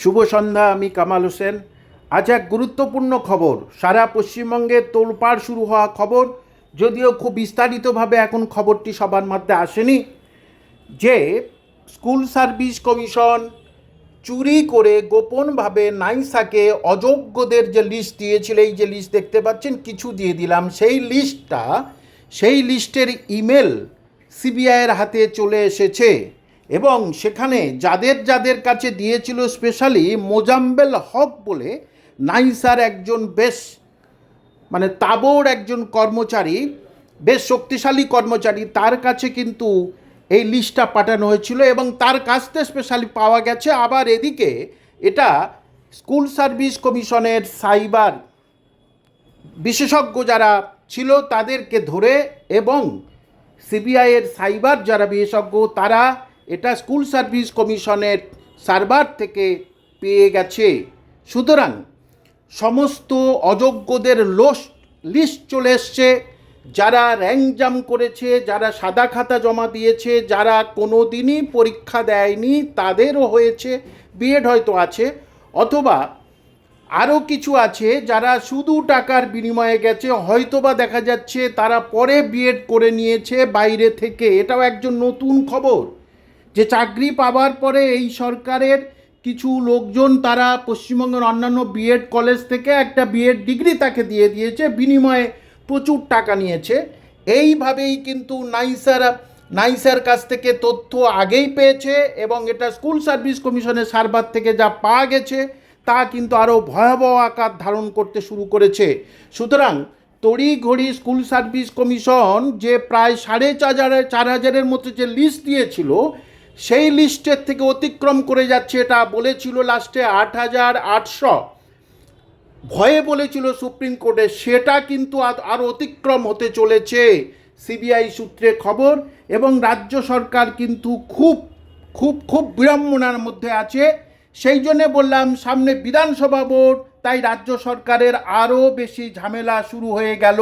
শুভ সন্ধ্যা, আমি কামাল হোসেন। আজ এক গুরুত্বপূর্ণ খবর। সারা পশ্চিমবঙ্গে তোলপাড় শুরু হওয়া খবর, যদিও খুব বিস্তারিতভাবে এখন খবরটি সবার মধ্যে আসেনি, যে স্কুল সার্ভিস কমিশন চুরি করে গোপনভাবে নাইসাকে অযোগ্যদের যে লিস্ট দিয়েছিল, এই যে লিস্ট দেখতে পাচ্ছেন, কিছু দিয়ে দিলাম। সেই লিস্টটা সেই লিস্টের ইমেল সিবিআইয়ের হাতে চলে এসেছে। এবং সেখানে যাদের যাদের কাছে দিয়েছিল স্পেশালি মোজাম্বেল হক বলে নাইসার একজন বেশ মানে তাবর একজন কর্মচারী, বেশ শক্তিশালী কর্মচারী, তার কাছে কিন্তু এই লিস্টটা পাঠানো হয়েছিল এবং তার কাছ থেকে স্পেশালি পাওয়া গেছে। আবার এদিকে এটা স্কুল সার্ভিস কমিশনের সাইবার বিশেষজ্ঞ যারা ছিল তাদেরকে ধরে এবং সিবিআইয়ের সাইবার যারা বিশেষজ্ঞ, তারা এটা স্কুল সার্ভিস কমিশনের সার্ভার থেকে পেয়ে গেছে। সুতরাং সমস্ত অযোগ্যদের লোস, লিস্ট চলে এসছে। যারা র্যাঙ্ক জাম করেছে, যারা সাদা খাতা জমা দিয়েছে, যারা কোনো দিনই পরীক্ষা দেয়নি, তাদেরও হয়েছে, বিএড হয়তো আছে, অথবা আরও কিছু আছে যারা শুধু টাকার বিনিময়ে গেছে, হয়তোবা দেখা যাচ্ছে তারা পরে বিএড করে নিয়েছে বাইরে থেকে। এটাও একজন নতুন খবর। যে চাকরি পাওয়ার পরে এই সরকারের কিছু লোকজন তারা পশ্চিমবঙ্গের অন্যান্য বিএড কলেজ থেকে একটা বিএড ডিগ্রি তাকে দিয়ে দিয়েছে, বিনিময়ে প্রচুর টাকা নিয়েছে। এইভাবেই কিন্তু নাইসার নাইসার কাছ থেকে তথ্য আগেই পেয়েছে এবং এটা স্কুল সার্ভিস কমিশনের সার্ভার থেকে যা পাওয়া গেছে, তা কিন্তু আরও ভয়াবহ আকার ধারণ করতে শুরু করেছে। সুতরাং তড়িঘড়ি স্কুল সার্ভিস কমিশন যে প্রায় সাড়ে চার চার হাজারের মতো যে লিস্ট দিয়েছিল সেই লিস্টের থেকে অতিক্রম করে যাচ্ছে এটা বলেছিল লাস্টে আট হাজার আটশো। ভয়ে বলেছিল সুপ্রিম কোর্টে, সেটা কিন্তু আরও অতিক্রম হতে চলেছে সিবিআই সূত্রে খবর এবং রাজ্য সরকার কিন্তু খুব খুব খুব বিড়ম্বনার মধ্যে আছে। সেই জন্যে বললাম, সামনে বিধানসভা ভোট তাই রাজ্য সরকারের আরও বেশি ঝামেলা শুরু হয়ে গেল।